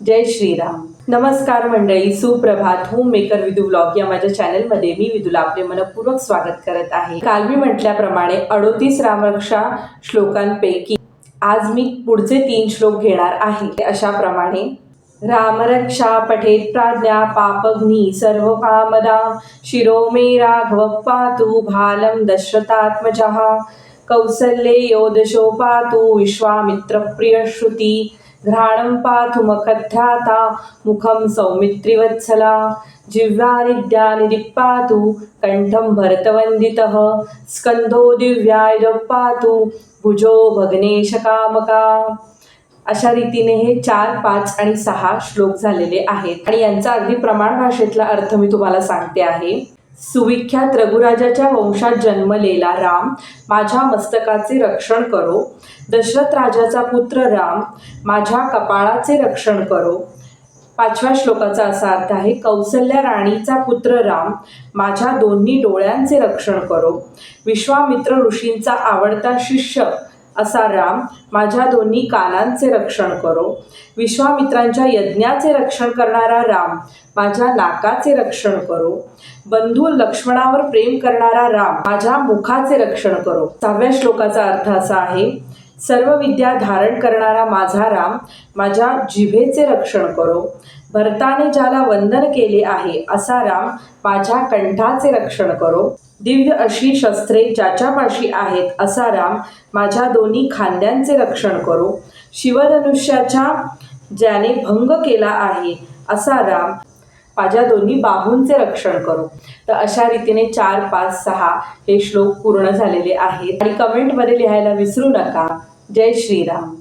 जय श्रीराम. नमस्कार मंडळी सुप्रभात. होम मेकर विदू ब्लॉग या माझ्या चॅनलमध्ये मी विदूला आपले मनपूर्वक स्वागत करत आहे. काल मी म्हटल्याप्रमाणे अडोतीस रामरक्षा श्लोकांपैकी आज मी पुढचे तीन श्लोक घेणार आहे. अशा प्रमाणे रामरक्षा पठेत प्राज्ञा पापग्नी सर्व कामदा शिरो मे राघव पातु भालम दशरथात्मजः. कौसल्ये योदशो पातु विश्वामित्र प्रियश्रुती घ्राणं पातु मखध्याता मुखं सौमित्रिवत्सला। जिह्वानिद्यानि पातु कण्ठं भरतवन्दितः। स्कन्धो दिव्यायुधः पातु भुजो भग्नेशकामका। अशा रीतीने हे चार पाच आणि सहा श्लोक झालेले आहेत. आणि यांचा अगदी प्रमाण भाषेतला अर्थ मी तुम्हाला सांगते आहे. सुविख्यात रघुराजाच्या वंशात जन्मलेला राम माझ्या मस्तकाचे रक्षण करो. दशरथ राजाचा पुत्र राम माझ्या कपाळाचे रक्षण करो. पाचव्या श्लोकाचा असा अर्थ आहे कौसल्या राणीचा पुत्र राम माझ्या दोन्ही डोळ्यांचे रक्षण करो. विश्वामित्र ऋषींचा आवडता शिष्य असा राम माझ्या दोन्ही कानांचे रक्षण करो. विश्वामित्रांच्या यज्ञाचे रक्षण करणारा राम माझ्या नाकाचे रक्षण करो. बंधू लक्ष्मणावर प्रेम करणारा राम माझ्या मुखाचे रक्षण करो. सहाव्या श्लोकाचा अर्थ असा आहे सर्व विद्या धारण करणारा माझा राम माझ्या जिभेचे रक्षण करो. भरताने ज्याला वंदन केले आहे असा राम माझ्या कंठाचे रक्षण करो. दिव्य अशी शस्त्रे ज्याच्यापाशी आहेत असा राम माझ्या दोन्ही खांद्यांचे रक्षण करो. शिवधनुष्याच्या ज्याने भंग केला आहे असा राम माझ्या दोन्ही बाहूंचे रक्षण करो. तर अशा रीतीने चार पाच सहा हे श्लोक पूर्ण झालेले आहेत. आणि कमेंटमध्ये लिहायला विसरू नका. जय श्रीराम.